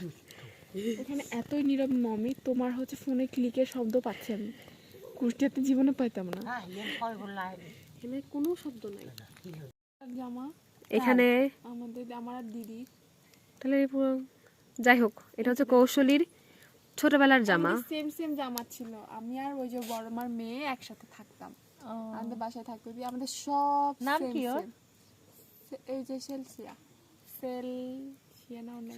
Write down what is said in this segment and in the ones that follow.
দুষ্ট। এখানে এতই নীরব মমি তোমার হচ্ছে ফোনে ক্লিকের শব্দ পাচ্ছি আমি। কুষ্টিয়াতে জীবনে পাইতাম না। হ্যাঁ ইয়ে এখানে কোনো শব্দ নাই। জামা এখানে আমাদের আমার দিদি। তাহলে যাই হোক এটা হচ্ছে কৌশলীর ছোটবেলার জামা। সেম সেম জামা ছিল। আমি আর ওই যে বড় মার মেয়ে একসাথে থাকতাম। আমাদের বাসায় থাকতো দিয়ে আমাদের সব নাম কি ওর? এই যে সেলসিয়া। অন্য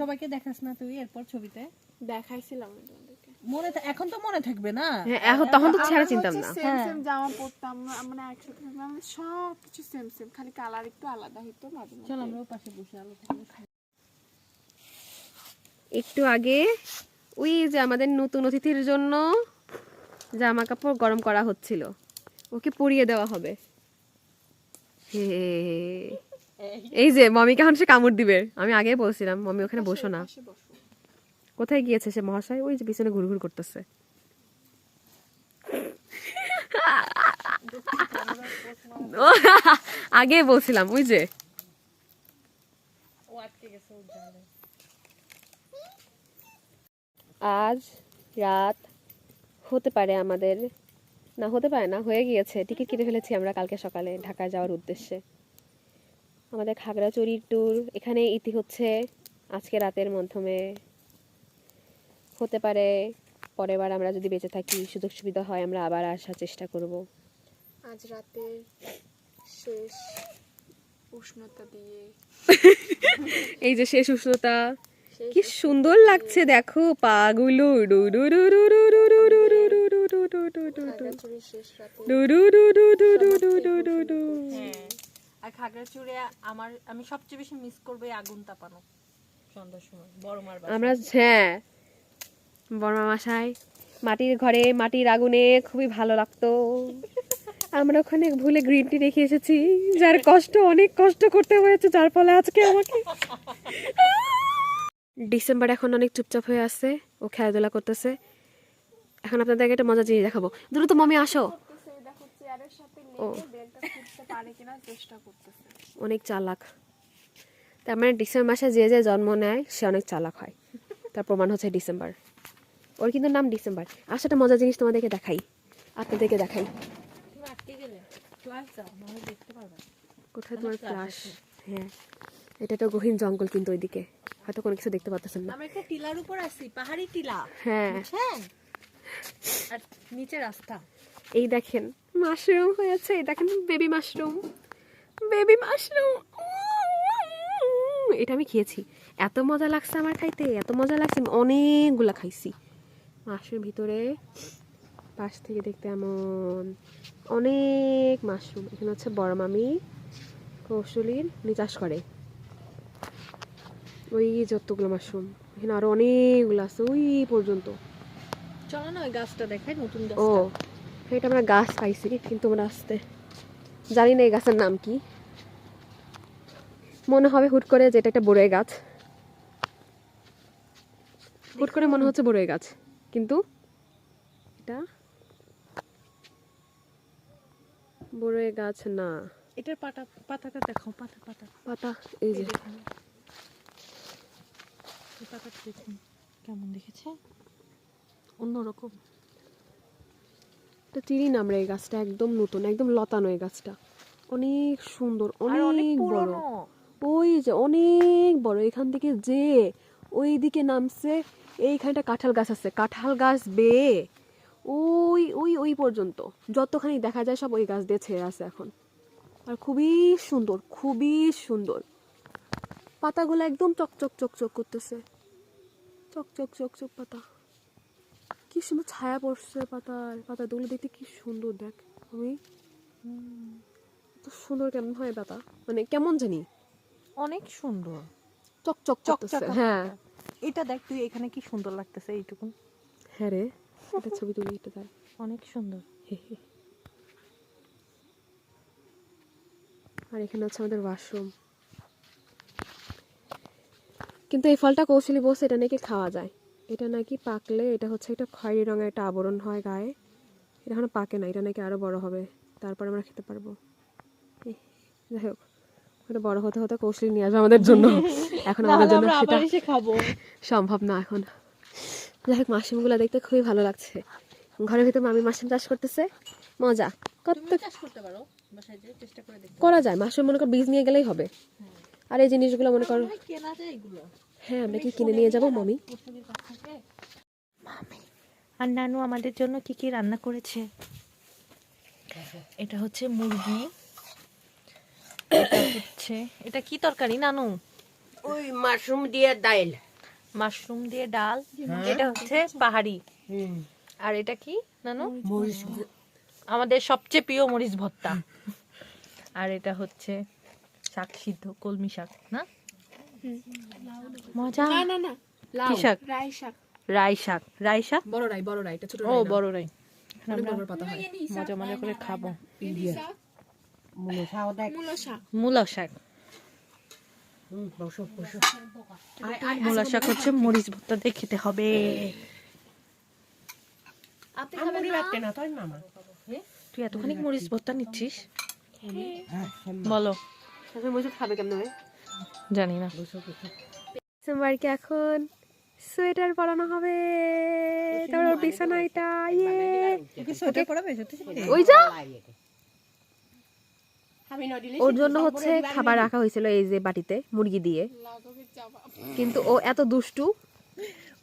সবাইকে দেখাস না তুই এরপর ছবিতে? দেখাইছিলাম তোমাদেরকে। মনে এখন তো মনে থাকবে না। হ্যাঁ এখন তখন তো ছেড়া চিনতাম না। সেম সেম জামা পরতাম আমরা একসাথে থাকতাম সব কিছু সেম সেম খালি কালার একটু আলাদা হইতো মাঝে চল আমরা পাশে বসে একটু আগে ওই যে আমাদের নতুন অতিথির জন্য জামা কাপড় গরম করা হচ্ছিল। ওকে পরিয়ে দেওয়া হবে। হে। এই যে মমিকে এখন সে কামড় দিবে। আমি আগে বলছিলাম মমি ওখানে বসো না। কোথায় গিয়েছে সে মহাশয়? ওই যে পিছনে ঘুরঘুর করতেছে। আগে বলছিলাম ওই যে। আজ রাত হতে পারে আমাদের না হতে পারে না হয়ে গিয়েছে। টিকিট কেটে ফেলেছি আমরা কালকে সকালে ঢাকায় যাওয়ার উদ্দেশ্যে। আমাদের খাগড়াচড়ির ট্যুর এখানে ইতি হচ্ছে আজকে রাতের মাধ্যমে হতে পারে পরের বার আমরা যদি বেঁচে থাকি সুযোগ সুবিধা হয় আমরা আবার আসার চেষ্টা করব আজ রাতে শেষ উষ্ণতা দিয়ে এই যে শেষ উষ্ণতা কি সুন্দর লাগছে দেখো পাগুলো শেষ রাতে আর খাগড়াচুড়ে আমার আমি সবচেয়ে বেশি মিস করব আগুন তাপানো আমরা হ্যাঁ বড় মাসায় মাটির ঘরে মাটির আগুনে খুবই ভালো লাগতো। আমরা ওখানে ভুলে গ্রিন টি রেখে এসেছি যার কষ্ট অনেক কষ্ট করতে হয়েছে যার ফলে আজকে আমাকে ডিসেম্বর এখন অনেক চুপচাপ হয়ে আছে ও খেলাধুলা করতেছে। এখন আপনাদেরকে একটা মজা জিনিস দেখাবো। দ্রুত মমি আসো। ও। পারে কিনা চেষ্টা করতেছে। অনেক চালাক। তার মানে ডিসেম্বর মাসে যে যে জন্ম নেয় সে অনেক চালাক হয়। তার প্রমাণ হচ্ছে ডিসেম্বর। ওর কিন্তু নাম ডিসেম্বর। আর সেটা মজার জিনিস তোমাদেরকে দেখাই। আপনাদেরকে দেখাই। ক্লাস। কোথায় তোমার ফ্লাশ হ্যাঁ। এটা একটা গহীন জঙ্গল কিন্তু ওইদিকে। হয়তো কোনো কিছু দেখতে পাচ্ছেন না। আমরা একটা টিলার উপর আছি পাহাড়ি টিলা। হ্যাঁ। বুঝছেন? আর নিচে রাস্তা। এই দেখেন মাশরুম হয়েছে এই দেখেন বেবি মাশরুম বেবি মাশরুম এটা আমি খেয়েছি। এত মজা লাগছে আমার খাইতে এত মজা লাগছে আমি অনেকগুলা খাইছি। মাশরুম ভিতরে পাশ থেকে দেখতে এমন অনেক মাশরুম এখানে হচ্ছে বড় মামি কৌশলীর উনি চাষ করে। ওই যতগুলো মাশরুম এখানে আরও অনেকগুলো আছে ওই পর্যন্ত। চলো না ওই গাছটা দেখাই নতুন ও এটা আমরা গাছ পাইছি কিন্তু আমরা আসতে জানি না এই গাছের নাম কি। মনে হবে হুট করে যে এটা একটা বড়ই গাছ। হুট করে মনে হচ্ছে বড়ই গাছ কিন্তু এটা বড়ই গাছ না। এটার পাতা পাতাটা দেখো পাতা পাতা। পাতা এই যে। পাতাটা দেখুন কেমন দেখেছে? অন্যরকম। এটা চিনি না আমরা এই গাছটা একদম নতুন একদম লতানো এই গাছটা। অনেক সুন্দর অনেক বড়। ওই যে অনেক বড় এখান থেকে যে ওই দিকে নামছে এইখানটা কাঁঠাল গাছ আছে কাঁঠাল গাছ বেয়ে ওই ওই ওই পর্যন্ত। যতখানি দেখা যায় সব ওই গাছ দিয়ে ছেড়ে আছে এখন। আর খুবই সুন্দর খুবই সুন্দর। পাতাগুলো একদম চকচক চকচক করতেছে। চকচক চকচক পাতা। কি সুন্দর ছায়া পড়ছে পাতার পাতাগুলো দেখতে কি সুন্দর দেখ আমি এত সুন্দর কেমন হয় পাতা? মানে কেমন জানি? অনেক সুন্দর। চকচক করতেছে চকচকা হ্যাঁ। এটা দেখ তুই এখানে কি সুন্দর লাগতেছে এইটুকুন হ্যাঁ রে একটা ছবি তুলি এটা দেখ। অনেক সুন্দর। আর এখানে হচ্ছে আমাদের ওয়াশরুম কিন্তু এই ফলটা কৌশলী বসে এটা নাকি খাওয়া যায়। এটা নাকি পাকলে এটা হচ্ছে একটা খয়েরি রঙের একটা আবরণ হয় গায়ে। এটা এখনও পাকে না এটা নাকি আরও বড় হবে। তারপর আমরা খেতে পারব। যাই হোক ওটা বড় হতে হতে কৌশলী নিয়ে আসবে আমাদের জন্য। এখন আমাদের জন্য সেটা খাব। সম্ভব না এখন। যাই হোক মাশরুমগুলো দেখতে খুবই ভালো লাগছে। ঘরের ভিতর মামি মাশরুম চাষ করতেছে। মজা। কত চাষ করতে পারো করা যায় মাশরুম মনে কর বীজ নিয়ে গেলেই হবে। আর এই জিনিসগুলো মনে করো কেনা যায় এগুলো। হ্যাঁ আমরা কি কিনে নিয়ে যাব মামি। আর নানু আমাদের জন্য কি কি রান্না করেছে? এটা হচ্ছে মুরগি এটা হচ্ছে এটা কি তরকারি নানু? ওই মাশরুম দিয়ে ডাইল। মাশরুম দিয়ে ডাল এটা হচ্ছে পাহাড়ি। আর এটা কি নানু? মরিচ আমাদের সবচেয়ে প্রিয় মরিচ ভর্তা। আর এটা হচ্ছে শাক সিদ্ধ কলমি শাক না? মজা? না না না শাক? রাই শাক। রাই শাক। রাই শাক? বড় রাই বড় রাই এটা ছোট ও বড় রাই। পাতা হয়। মজা মজা করে খাব। শাক। মূলো শাক। মূলা শাক। মূলা হচ্ছে মরিচ ভর্তা দিয়ে খেতে হবে। তাই মামা তুই এতখানি মরিচ ভর্তা নিচ্ছিস? হ্যাঁ বলো। এখন খাবে কেমন? জানি না। ডিসেম্বরকে এখন? সোয়েটার পরানো হবে। তারপর ওর বিছানা এটা ইয়ে। ওই যা। আমি নদিলে ওর জন্য হচ্ছে খাবার রাখা হয়েছিল এই যে বাটিতে মুরগি দিয়ে। কিন্তু ও এত দুষ্টু।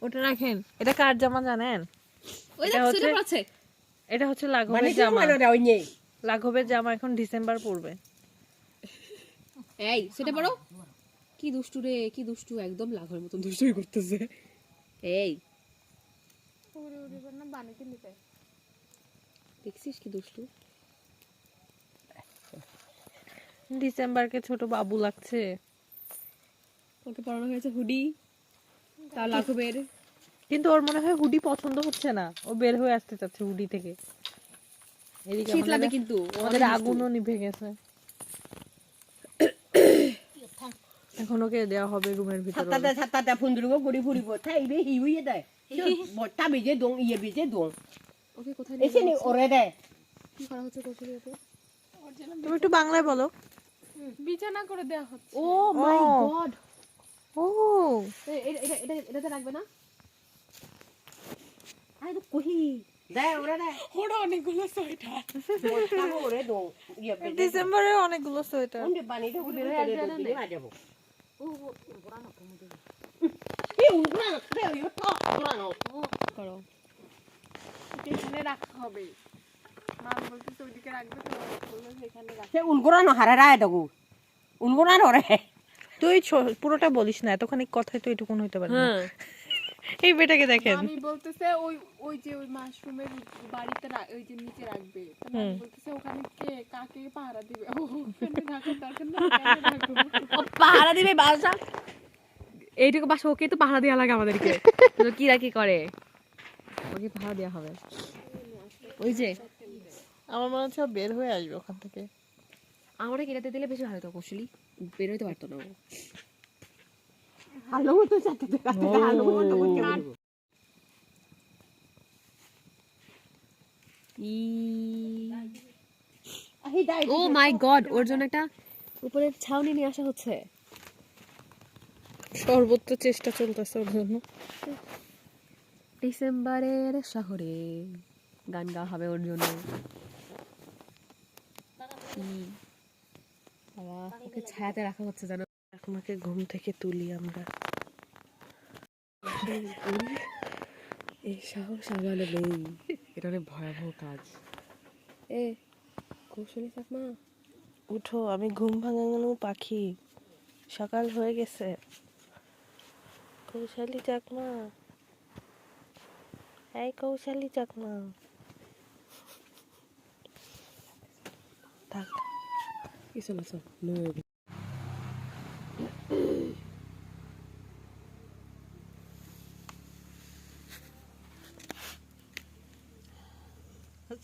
ওটা রাখেন। এটা কার জামা জানেন? ওই এটা হচ্ছে- আছে এটা হচ্ছে লাঘবের জামা। মানে লাঘবের জামা এখন ডিসেম্বর পড়বে। এই সেটা পড়ো। কি দুষ্টু রে কি দুষ্টু একদম লাঘের মতন দুষ্টুই করতেছে। এই। উড়ে উড়ে না বানাতে নিতে দেখছিস কি দুষ্টু? ডিসেম্বরকে ছোট বাবু লাগছে। ওকে পরানো হয়েছে হুডি তার লাঘবের। কিন্তু ওর মনে হয় হুডি পছন্দ হচ্ছে না। ও বের হয়ে আসতে চাচ্ছে হুডি থেকে। এদিকে শীত লাগে কিন্তু আমাদের আগুনও নিভে গেছে। এখন ওকে দেওয়া হবে রুমের ভিতরে ঘুরি ফুরিব থাইবে হিউয়ে দেয় বট্টা বেজে দং ইয়ে বেজে দং। ওকে কোথায় এসে নি ওরে দেয় কি করা হচ্ছে ওকে তুমি একটু বাংলায় বলো। বিছানা করে দেওয়া হচ্ছে। Oh my god. ও। এটা এটা এটাতে রাখবে না? আই তো কহি। দেয় দেয় ইয়ে ডিসেম্বরে অনেকগুলো সোয়েটার। তুই পুরোটা বলিস না এতখানি কথায় তো এটুকুন হইতে পারে না। হ্যাঁ এই বেটাকে দেখেন। আমি বলতেছে ওই ওই যে ওই মাশরুমের বাড়িতে ওই যে নিচে রাখবে। তো আমি বলতেছে ওখানে কে কাকে পাহারা দিবে? ও ওখানে রাখার দরকার না পাহারা দিবে বাসা? এইটুকু বাসা ওকে তো পাহারা দেওয়া লাগে আমাদেরকে। তো কিরা কি করে? ওকে পাহারা দেওয়া হবে। ওই যে। আমার মনে হচ্ছে বের হয়ে আসবে ওখান থেকে। আমরা কেটাতে দিলে বেশি ভালো হতো কৌশলী। বেরোতে পারতো না ও। হালো তো ছাতাতে কাটতে হালো তো বলতে আহি দাই ও মাই গড ওর জন্য একটা উপরে ছাউনি নিয়ে আসা হচ্ছে। সর্বোচ্চ চেষ্টা চলতেছে ওর জন্য। ডিসেম্বরের শহরে গান গাওয়া হবে ওর জন্য? বাবা, ওকে ছায়াতে রাখা হচ্ছে জানো আপনাকে ঘুম থেকে তুলি আমরা। এই সাহস আমার নেই। এটা অনেক ভয়াবহ কাজ। এ কৌশলী চাকমা উঠো আমি ঘুম ভাঙানো পাখি। সকাল হয়ে গেছে। কৌশালী চাকমা এই কৌশালী চাকমা থাক। কিছু না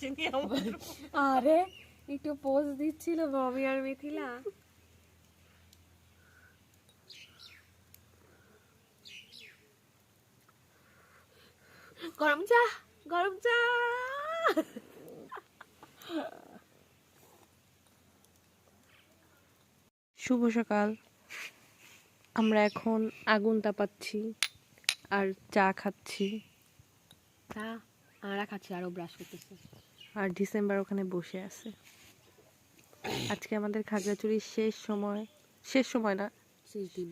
চল নো আরে একটু পোজ দিচ্ছিল বমি আর মিথিলা। গরম চা গরম চা। শুভ সকাল। আমরা এখন আগুন তাপাচ্ছি আর চা খাচ্ছি। চা আমরা খাচ্ছি আরও ব্রাশ করতেছি। আর ডিসেম্বর ওখানে বসে আছে। আজকে আমাদের খাগড়াছড়ির শেষ সময় শেষ সময় না শেষ দিন।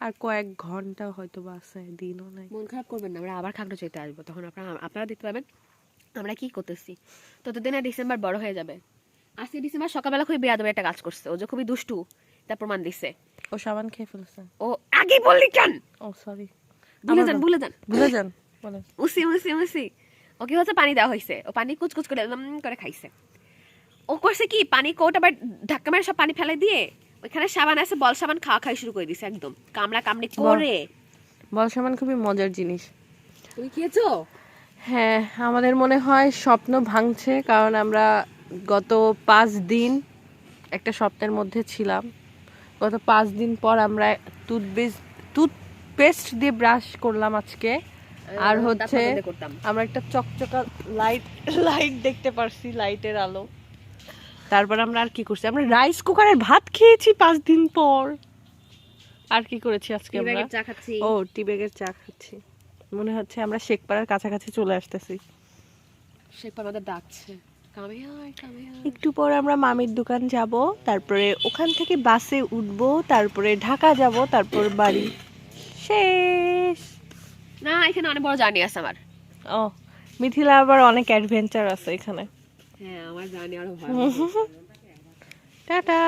আর কয়েক ঘণ্টা হয়তো বা আছে দিনও নাই। মন খারাপ করবেন না আমরা আবার খাগড়া চাইতে আসব তখন আপনারা আপনারা দেখতে পাবেন আমরা কি করতেছি। ততদিনে ডিসেম্বর বড় হয়ে যাবে। আজকে ডিসেম্বর সকালবেলা খুবই বেয়াদবে একটা কাজ করছে ও যে খুবই দুষ্টু তা প্রমাণ দিছে। ও সাবান খেয়ে ফেলছে। ও আগে বললি কেন? ও সরি ভুলে যান ভুলে যান। ভুলে যান বলেন। উসি উসি। উসি ওকে হচ্ছে পানি দেওয়া হয়েছে ও পানি কুচকুচ করে করে খাইছে। ও করছে কি পানি কোট আবার ধাক্কা মেরে সব পানি ফেলে দিয়ে। ওইখানে সাবান আছে বল সাবান খাওয়া খাই শুরু করে দিছে একদম। কামড়া কামড়ি করে বল সাবান খুবই মজার জিনিস। তুমি খেয়েছো? হ্যাঁ আমাদের মনে হয় স্বপ্ন ভাঙছে কারণ আমরা গত পাঁচ দিন একটা স্বপ্নের মধ্যে ছিলাম। গত পাঁচ দিন পর আমরা টুথপেস্ট টুথপেস্ট দিয়ে ব্রাশ করলাম আজকে। আর হচ্ছে আমরা একটা চকচকা লাইট লাইট দেখতে পারছি লাইটের আলো। তারপর আমরা আর কি করছি? আমরা রাইস কুকারের ভাত খেয়েছি পাঁচ দিন পর। আর কি করেছি আজকে আমরা? চা খাচ্ছি। ও টি ব্যাগের চা খাচ্ছি। মনে হচ্ছে আমরা শেখপাড়ার কাছাকাছি চলে আসতেছি। শেখ আমাদের ডাকছে। একটু পর আমরা মামির দোকান যাব তারপরে ওখান থেকে বাসে উঠবো তারপরে ঢাকা যাব তারপর বাড়ি। শেষ। না এখানে অনেক বড় জার্নি আছে আমার। ও মিথিলা আবার অনেক অ্যাডভেঞ্চার আছে এখানে। হ্যাঁ আমার জার্নি আরও ভালো। টাটা।